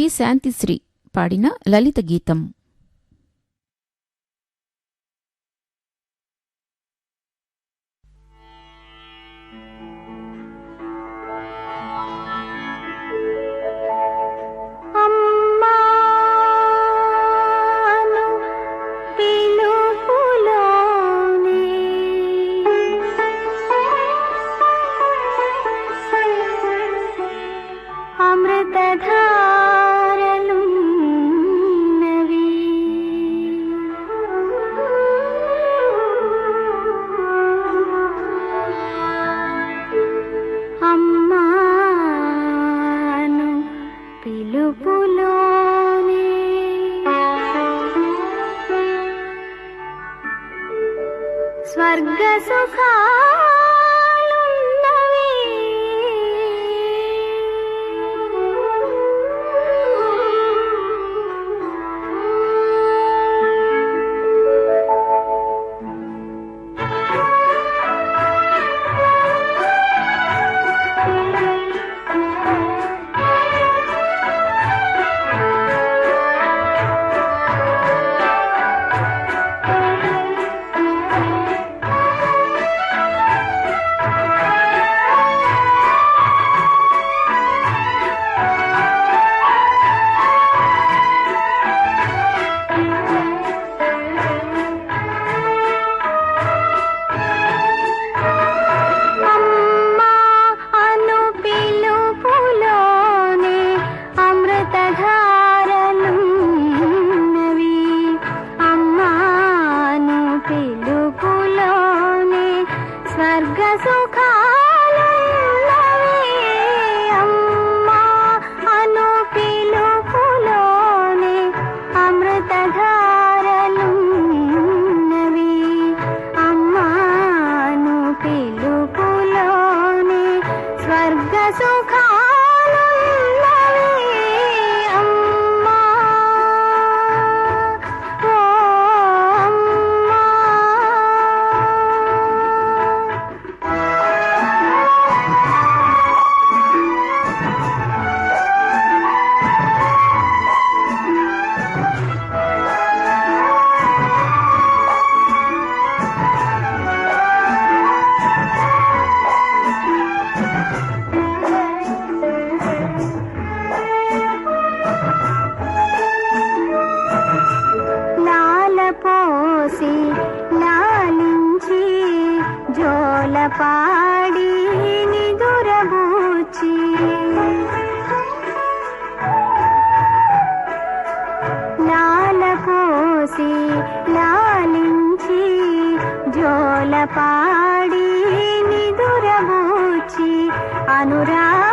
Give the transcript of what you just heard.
P Shantisri పాడిన లలిత గీతం. रङ्गसुखा सुखा పాడి నిదురబూచి. లాల కోసి లాలించి జోల పాడి నిదురబూచి. అనురా